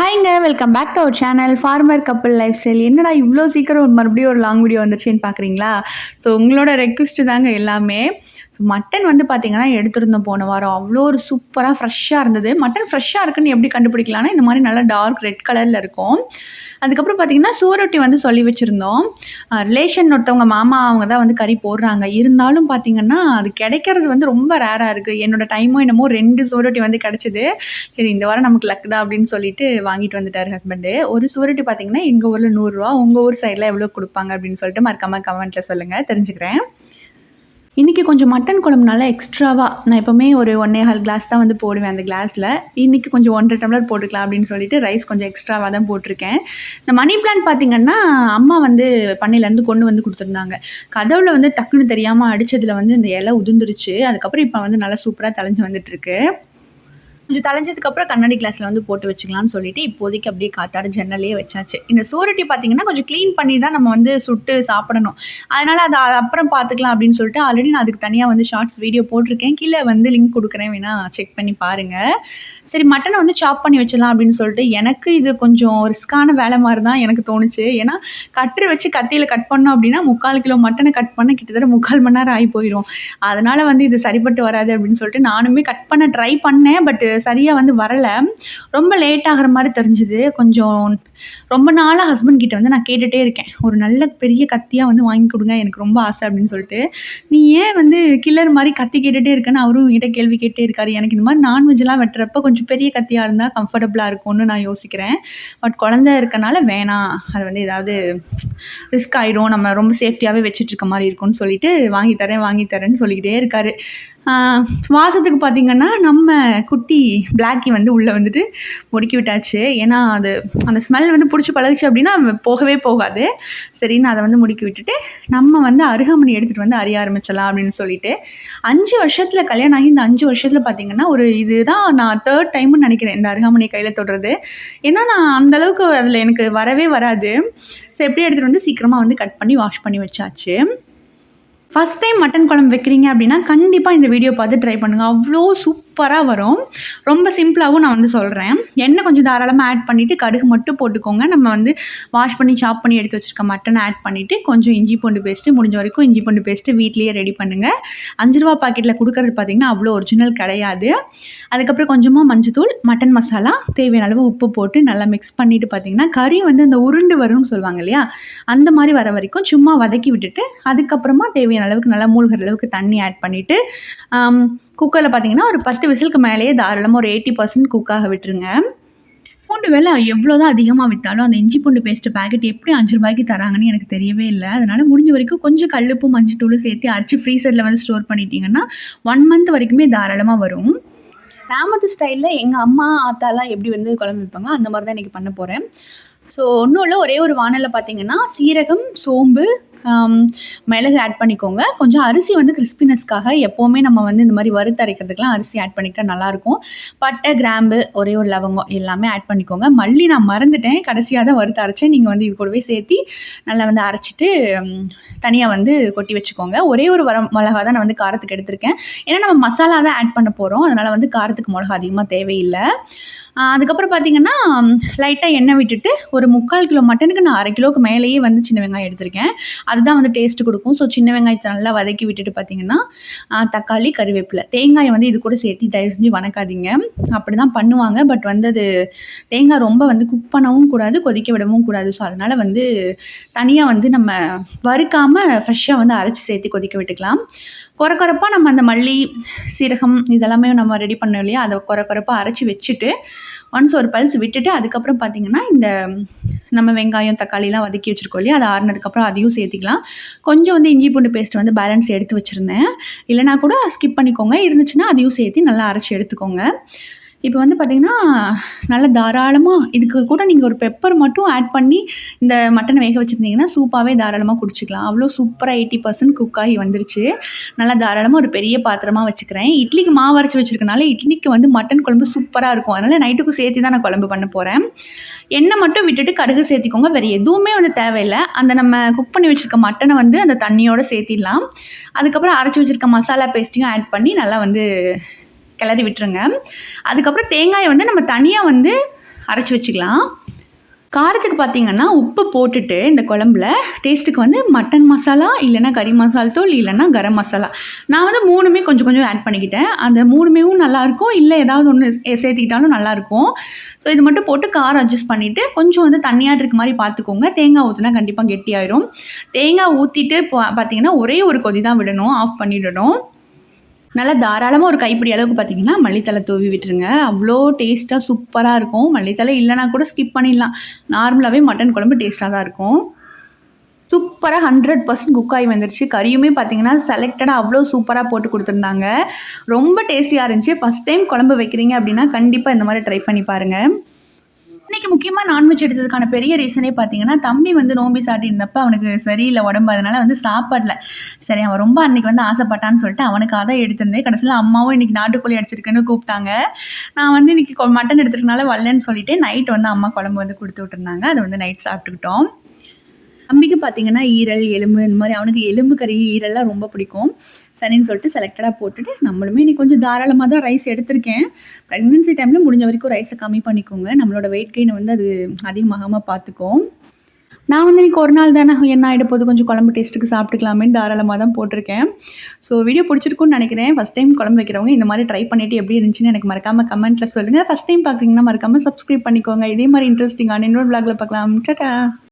ஹாய்ங்க welcome back to our channel farmer couple life style என்னடா இவ்வளோ சீக்கிரம் ஒரு மறுபடியும் ஒரு லாங் வீடியோ வந்துருச்சுன்னு பார்க்குறீங்களா ஸோ உங்களோட ரெக்வஸ்ட்டு தாங்க எல்லாமே. மட்டன் வந்து பார்த்தீங்கன்னா எடுத்திருந்தோம் போன வாரம். அவ்வளோ ஒரு சூப்பராக ஃப்ரெஷ்ஷாக இருந்தது. மட்டன் ஃப்ரெஷ்ஷாக இருக்குன்னு எப்படி கண்டுபிடிக்கலாம்னா இந்த மாதிரி நல்லா டார்க் ரெட் கலரில் இருக்கும். அதுக்கப்புறம் பார்த்தீங்கன்னா சூரொட்டி வந்து சொல்லி வச்சுருந்தோம். ரிலேஷன் ஒருத்தவங்க மாமா அவங்க தான் வந்து கறி போடுறாங்க. இருந்தாலும் பார்த்தீங்கன்னா அது கிடைக்கிறது வந்து ரொம்ப ரேராக இருக்குது என்னோட டைமும் என்னமோ ரெண்டு சூரொட்டி வந்து கிடச்சிது. சரி இந்த வாரம் நமக்கு லக் தான் அப்படின்னு சொல்லிட்டு வாங்கிட்டு வந்துட்டார் ஹஸ்பண்டு ஒரு சூரட்டி பார்த்தீங்கன்னா எங்கள் ஊரில் நூறுரூவா உங்கள் ஊர் சைடில் எவ்வளோ கொடுப்பாங்க அப்படின்னு சொல்லிட்டு மறக்காமல் கமெண்ட்டில் சொல்லுங்கள் தெரிஞ்சுக்கிறேன். இன்றைக்கி கொஞ்சம் மட்டன் குழம்பு நல்லா எக்ஸ்ட்ராவாக நான் எப்போவுமே ஒரு ஒன்னே ஹால் கிளாஸ் தான் வந்து போடுவேன் அந்த கிளாஸில் இன்றைக்கி கொஞ்சம் ஒன்றரை டம்ளர் போட்டுக்கலாம் அப்படின்னு சொல்லிட்டு ரைஸ் கொஞ்சம் எக்ஸ்ட்ராவாக தான் போட்டிருக்கேன். இந்த மணி பிளான் பார்த்திங்கன்னா அம்மா வந்து பண்ணையிலேருந்து கொண்டு வந்து கொடுத்துருந்தாங்க. கதவுல வந்து டக்குன்னு தெரியாமல் அடித்ததில் வந்து இந்த இலை உதிர்ந்துருச்சு. அதுக்கப்புறம் இப்போ வந்து நல்லா சூப்பராக தலைஞ்சு வந்துட்டுருக்கு. கொஞ்சம் தலைஞ்சதுக்கப்புறம் கண்ணாடி கிளாஸில் வந்து போட்டு வச்சுக்கலாம்னு சொல்லிட்டு இப்போதைக்கு அப்படியே காத்தாட ஜன்னலே வச்சாச்சு. இந்த சோரட்டி பார்த்தீங்கன்னா கொஞ்சம் க்ளீன் பண்ணி தான் நம்ம வந்து சுட்டு சாப்பிடணும். அதனால் அதை அப்புறம் பார்த்துக்கலாம் அப்படின்னு சொல்லிட்டு ஆல்ரெடி நான் அதுக்கு தனியாக வந்து ஷார்ட்ஸ் வீடியோ போட்டிருக்கேன். கீழே வந்து லிங்க் கொடுக்குறேன். வேணா செக் பண்ணி பாருங்கள் சரி மட்டனை வந்து சாப் பண்ணி வச்சிடலாம் அப்படின்னு சொல்லிட்டு எனக்கு இது கொஞ்சம் ரிஸ்க்கான வேலை மாதிரி தான் எனக்கு தோணுச்சு. ஏன்னா கட்டு வச்சு கத்தியில் கட் பண்ணோம் அப்படின்னா முக்கால் கிலோ மட்டனை கட் பண்ண கிட்டத்தட்ட முக்கால் மணி நேரம் ஆகி போயிடும் அதனால் வந்து இது சரிப்பட்டு வராது அப்படின்னு சொல்லிட்டு நானுமே கட் பண்ண ட்ரை பண்ணேன். பட் சரியாக வந்து வரலை. ரொம்ப லேட் ஆகிற மாதிரி தெரிஞ்சுது. கொஞ்சம் ரொம்ப நாளாக ஹஸ்பண்ட் கிட்ட வந்து நான் கேட்டுகிட்டே இருக்கேன். ஒரு நல்ல பெரிய கத்தியாக வந்து வாங்கி கொடுங்க எனக்கு ரொம்ப ஆசை அப்படின்னு சொல்லிட்டு. நீ ஏன் வந்து கில்லர் மாதிரி கத்தி கேட்டுகிட்டே இருக்கேன்னு அவரும் கிட்ட கேள்வி கேட்டே இருக்காரு. எனக்கு இந்த மாதிரி நான்வெஜ்லாம் வெட்டுறப்ப கொஞ்சம் பெரிய கத்தியாக இருந்தால் கம்ஃபர்டபுளாக இருக்கும்னு நான் யோசிக்கிறேன். பட் குழந்த இருக்கனால வேணாம். அது வந்து ஏதாவது ரிஸ்க் ஆயிரும். நம்ம ரொம்ப சேஃப்டியாகவே வச்சுட்டு இருக்க மாதிரி இருக்கும்னு சொல்லிட்டு வாங்கி தரேன் வாங்கி தரேன்னு சொல்லிக்கிட்டே இருக்காரு. வாசத்துக்கு பார்த்திங்கன்னா நம்ம குட்டி பிளாக்கி வந்து உள்ளே வந்துட்டு முடுக்கி விட்டாச்சு. ஏன்னா அது அந்த ஸ்மெல் வந்து பிடிச்சி பழகுச்சு அப்படின்னா போகவே போகாது. சரின்னு அதை வந்து முடுக்கி விட்டுட்டு நம்ம வந்து அருகாமணி எடுத்துகிட்டு வந்து அறிய ஆரம்பிச்சிடலாம் அப்படின்னு சொல்லிட்டு அஞ்சு வருஷத்தில் கல்யாணம் ஆகி இந்த அஞ்சு வருஷத்தில் பார்த்தீங்கன்னா ஒரு இதுதான் நான் தேர்ட் டைம்னு நினைக்கிறேன் இந்த அருகாமணி கையில் தொடுறது. ஏன்னா நான் அந்தளவுக்கு அதில் எனக்கு வரவே வராது. ஸோ எப்படி எடுத்துகிட்டு வந்து சீக்கிரமாக வந்து கட் பண்ணி வாஷ் பண்ணி வச்சாச்சு. ஃபஸ்ட் டைம் மட்டன் குழம்பு வைக்கிறீங்க அப்படின்னா கண்டிப்பாக இந்த வீடியோ பார்த்து ட்ரை பண்ணுங்கள் அவ்வளோ சூப்பர் சூப்பராக வரும். ரொம்ப சிம்பிளாகவும் நான் வந்து சொல்கிறேன் எண்ணெய் கொஞ்சம் தாராளமாக ஆட் பண்ணிவிட்டு கடுகு மட்டும் போட்டுக்கோங்க. நம்ம வந்து வாஷ் பண்ணி சாப் பண்ணி எடுத்து வச்சுருக்க மட்டனை ஆட் பண்ணிவிட்டு கொஞ்சம் இஞ்சி பூண்டு பேஸ்ட்டு முடிஞ்ச வரைக்கும் இஞ்சி பூண்டு பேஸ்ட்டு வீட்லேயே ரெடி பண்ணுங்கள் அஞ்சு ரூபா பாக்கெட்டில் கொடுக்குறது பார்த்திங்கன்னா அவ்வளோ ஒரிஜினல் கிடையாது. அதுக்கப்புறம் கொஞ்சமாக மஞ்சத்தூள் மட்டன் மசாலா தேவையான அளவு உப்பு போட்டு நல்லா மிக்ஸ் பண்ணிவிட்டு பார்த்திங்கன்னா கறி வந்து இந்த உருண்டு வரும்னு சொல்லுவாங்க இல்லையா? அந்த மாதிரி வர வரைக்கும் சும்மா வதக்கி விட்டுட்டு அதுக்கப்புறமா தேவையான தேவையான அளவுக்கு நல்லா மூழ்கிற அளவுக்கு தண்ணி ஆட் பண்ணிவிட்டு குக்கரில் பார்த்தீங்கன்னா ஒரு பத்து விசிலுக்கு மேலேயே தாராளமாக ஒரு எயிட்டி பர்சன்ட் குக்காக விட்டுருங்க. பூண்டு விலை எவ்வளோ தான் அதிகமாக விற்றாலும் அந்த இஞ்சி பூண்டு பேஸ்ட்டு பேக்கெட் எப்படி அஞ்சு ரூபாய்க்கு தராங்கன்னு எனக்கு தெரியவே இல்லை. அதனால் முடிஞ்ச வரைக்கும் கொஞ்சம் கல்லுப்பு மஞ்சள் சேர்த்து அரைச்சி ஃப்ரீசரில் வந்து ஸ்டோர் பண்ணிட்டீங்கன்னா ஒன் மந்த் வரைக்குமே தாராளமாக வரும். கிராமத்து ஸ்டைலில் எங்கள் அம்மா ஆத்தாலாம் எப்படி வந்து குழம்பு வைப்பாங்க அந்த மாதிரி தான் இன்றைக்கி பண்ண போகிறேன் ஸோ ஒன்றும் இல்லை ஒரே ஒரு வானலில் பார்த்தீங்கன்னா சீரகம் சோம்பு மிளகு ஆட் பண்ணிக்கோங்க. கொஞ்சம் அரிசி வந்து கிறிஸ்பினஸ்க்காக எப்போவுமே நம்ம வந்து இந்த மாதிரி வறுத்தரைக்கிறதுக்கெலாம் அரிசி ஆட் பண்ணிக்கிட்டால் நல்லாயிருக்கும். பட்டை கிராம்பு ஒரே ஒரு லவங்கம் எல்லாமே ஆட் பண்ணிக்கோங்க. மல்லி நான் மறந்துட்டேன். கடைசியாக தான் வறுத்து அரைச்சேன். நீங்கள் வந்து இது கூடவே சேர்த்து நல்லா வந்து அரைச்சிட்டு தனியாக வந்து கொட்டி வச்சுக்கோங்க. ஒரே ஒரு வர மிளகா தான் நான் வந்து காரத்துக்கு எடுத்திருக்கேன். ஏன்னா நம்ம மசாலா தான் ஆட் பண்ண போகிறோம் அதனால் வந்து காரத்துக்கு மிளகா அதிகமாக தேவையில்லை. அதுக்கப்புறம் பார்த்திங்கன்னா லைட்டாக எண்ணெய் விட்டுட்டு ஒரு முக்கால் கிலோ மட்டனுக்கு நான் அரை கிலோக்கு மேலேயே வந்து சின்ன வெங்காயம் எடுத்திருக்கேன். அதுதான் வந்து டேஸ்ட் கொடுக்கும். ஸோ சின்ன வெங்காயத்தை நல்லா வதக்கி விட்டுட்டு பார்த்திங்கன்னா தக்காளி கருவேப்பிலை. தேங்காயை வந்து இது கூட சேர்த்து தயவு செஞ்சு வணக்காதீங்க. அப்படி தான் பண்ணுவாங்க. பட் வந்து அது தேங்காய் ரொம்ப வந்து குக் பண்ணவும் கூடாது கொதிக்க விடவும் கூடாது. ஸோ அதனால் வந்து தனியாக வந்து நம்ம வறுக்காமல் ஃப்ரெஷ்ஷாக வந்து அரைச்சி சேர்த்து கொதிக்க விட்டுக்கலாம். குறை குறைப்பாக நம்ம அந்த மல்லி சீரகம் இதெல்லாமே நம்ம ரெடி பண்ணோம் இல்லையா? அதை குறை குறைப்பாக அரைச்சி வச்சுட்டு ஒன்ஸ் ஒரு பல்ஸ் விட்டுட்டு அதுக்கப்புறம் பார்த்திங்கன்னா இந்த நம்ம வெங்காயம் தக்காளிலாம் வதக்கி வச்சுருக்கோம் இல்லையா? அதை ஆறுனதுக்கப்புறம் அதையும் சேர்த்திக்கலாம். கொஞ்சம் வந்து இஞ்சி பூண்டு பேஸ்ட் வந்து பேலன்ஸ் எடுத்து வச்சுருந்தேன். இல்லைனா கூட ஸ்கிப் பண்ணிக்கோங்க. இருந்துச்சுன்னா அதையும் சேர்த்து நல்லா அரைச்சி எடுத்துக்கோங்க. இப்போ வந்து பார்த்திங்கன்னா நல்லா தாராளமாக இதுக்கு கூட நீங்கள் ஒரு பெப்பர் மட்டும் ஆட் பண்ணி இந்த மட்டனை வேக வச்சுருந்தீங்கன்னா சூப்பாகவே தாராளமாக குடிச்சிக்கலாம். அவ்வளோ சூப்பராக எயிட்டி பர்சன்ட் குக் ஆகி வந்துருச்சு. நல்லா தாராளமாக ஒரு பெரிய பாத்திரமாக வச்சுக்கிறேன். இட்லிக்கு மாவு அரைச்சி வச்சுருக்கனால இட்லிக்கு வந்து மட்டன் குழம்பு சூப்பராக இருக்கும். அதனால் நைட்டுக்கும் சேர்த்து தான் நான் குழம்பு பண்ண போகிறேன் எண்ணெய் மட்டும் விட்டுட்டு கடுகு சேர்த்திக்கோங்க. வேறு எதுவுமே வந்து தேவையில்லை. அந்த நம்ம குக் பண்ணி வச்சுருக்க மட்டனை வந்து அந்த தண்ணியோடு சேர்த்திடலாம். அதுக்கப்புறம் அரைச்சி வச்சுருக்க மசாலா பேஸ்ட்டையும் ஆட் பண்ணி நல்லா வந்து கிளறி விட்டுருங்க. அதுக்கப்புறம் தேங்காயை வந்து நம்ம தனியாக வந்து அரைச்சி வச்சுக்கலாம். காரத்துக்கு பார்த்தீங்கன்னா உப்பு போட்டுட்டு இந்த குழம்புல டேஸ்ட்டுக்கு வந்து மட்டன் மசாலா இல்லைன்னா கறி மசால் தூள் இல்லைன்னா கரம் மசாலா நான் வந்து மூணுமே கொஞ்சம் கொஞ்சம் ஆட் பண்ணிக்கிட்டேன். அந்த மூணுமேவும் நல்லாயிருக்கும். இல்லை ஏதாவது ஒன்று சேர்த்துக்கிட்டாலும் நல்லாயிருக்கும். ஸோ இது மட்டும் போட்டு காரம் அட்ஜஸ்ட் பண்ணிவிட்டு கொஞ்சம் வந்து தண்ணியாக இருக்க மாதிரி பார்த்துக்கோங்க தேங்காய் ஊற்றினா கண்டிப்பாக கெட்டியாயிரும். தேங்காய் ஊற்றிட்டு பார்த்தீங்கன்னா ஒரே ஒரு கொதி தான் விடணும். ஆஃப் பண்ணிவிடணும் நல்லா தாராளமாக ஒரு கைப்பிடி அளவுக்கு பார்த்தீங்கன்னா மல்லித்தலை தூவி விட்டுருங்க. அவ்வளோ டேஸ்ட்டாக சூப்பராக இருக்கும். மல்லித்தலை இல்லைனா கூட ஸ்கிப் பண்ணிடலாம். நார்மலாகவே மட்டன் குழம்பு டேஸ்ட்டாக தான் இருக்கும். சூப்பராக ஹண்ட்ரட் பர்சன்ட் குக் ஆகி வந்துருச்சு. கறியுமே பார்த்தீங்கன்னா செலக்டடாக அவ்வளோ சூப்பராக போட்டு கொடுத்துருந்தாங்க. ரொம்ப டேஸ்டியாக இருந்துச்சு. ஃபஸ்ட் டைம் குழம்பு வைக்கிறீங்க அப்படின்னா கண்டிப்பாக இந்த மாதிரி ட்ரை பண்ணி பாருங்கள் இன்றைக்கி முக்கியமாக நான்வெஜ் எடுத்ததுக்கான பெரிய ரீசனே பார்த்தீங்கன்னா தம்பி வந்து நோம்பி சாட்டியிருந்தப்ப அவனுக்கு சரியில்லை உடம்பு. அதனால வந்து சாப்பாடல. சரி அவன் ரொம்ப அன்றைக்கி வந்து ஆசைப்பட்டான்னு சொல்லிட்டு அவனுக்கு அதை எடுத்திருந்தேன். கடைசியில் அம்மாவும் இன்றைக்கி நாட்டுக்கோழி அடிச்சிருக்குன்னு கூப்பிட்டாங்க. நான் வந்து இன்றைக்கி மட்டன் எடுத்துருக்கனால வரலன்னு சொல்லிட்டு நைட் வந்து அம்மா குழம்பு வந்து கொடுத்து விட்டுருந்தாங்க. அதை வந்து நைட் சாப்பிட்டுக்கிட்டோம். தம்பிக்கு பார்த்தீங்கன்னா ஈரல் எலும்பு இந்த மாதிரி அவனுக்கு எலும்பு கறி ஈரல்லாம் ரொம்ப பிடிக்கும். சரின்னு சொல்லிட்டு செலக்டடாக போட்டுட்டு நம்மளுமே இன்னைக்கு கொஞ்சம் தாராளமாக தான் ரைஸ் எடுத்திருக்கேன். ப்ரெக்னென்சி டைமில் முடிஞ்ச வரைக்கும் ரைஸை கம்மி பண்ணிக்கோங்க. நம்மளோட வெயிட் கெயின் வந்து அது அதிகமாகாமல் பார்த்துக்கும் நான் வந்து இன்றைக்கி ஒரு நாள் தானே என்ன ஆகிட போது கொஞ்சம் குழம்பு டேஸ்ட்டுக்கு சாப்பிட்டுக்கலாமேன்னு தாராளமாக தான் போட்டிருக்கேன். ஸோ வீடியோ பிடிச்சிருக்கும்னு நினைக்கிறேன். ஃபஸ்ட் டைம் குழம்பு வைக்கிறவங்க இந்த மாதிரி ட்ரை பண்ணிவிட்டு எப்படி இருந்துச்சுன்னு எனக்கு மறக்காமல் கமெண்ட்டில் சொல்லுங்கள் ஃபஸ்ட் டைம் பார்க்குறீங்கன்னா மறக்காமல் சப்ஸ்கிரைப் பண்ணிக்கோங்க. இதே மாதிரி இன்ட்ரெஸ்டிங்கான இன்னொரு விளாகில் பார்க்கலாம் டட்டா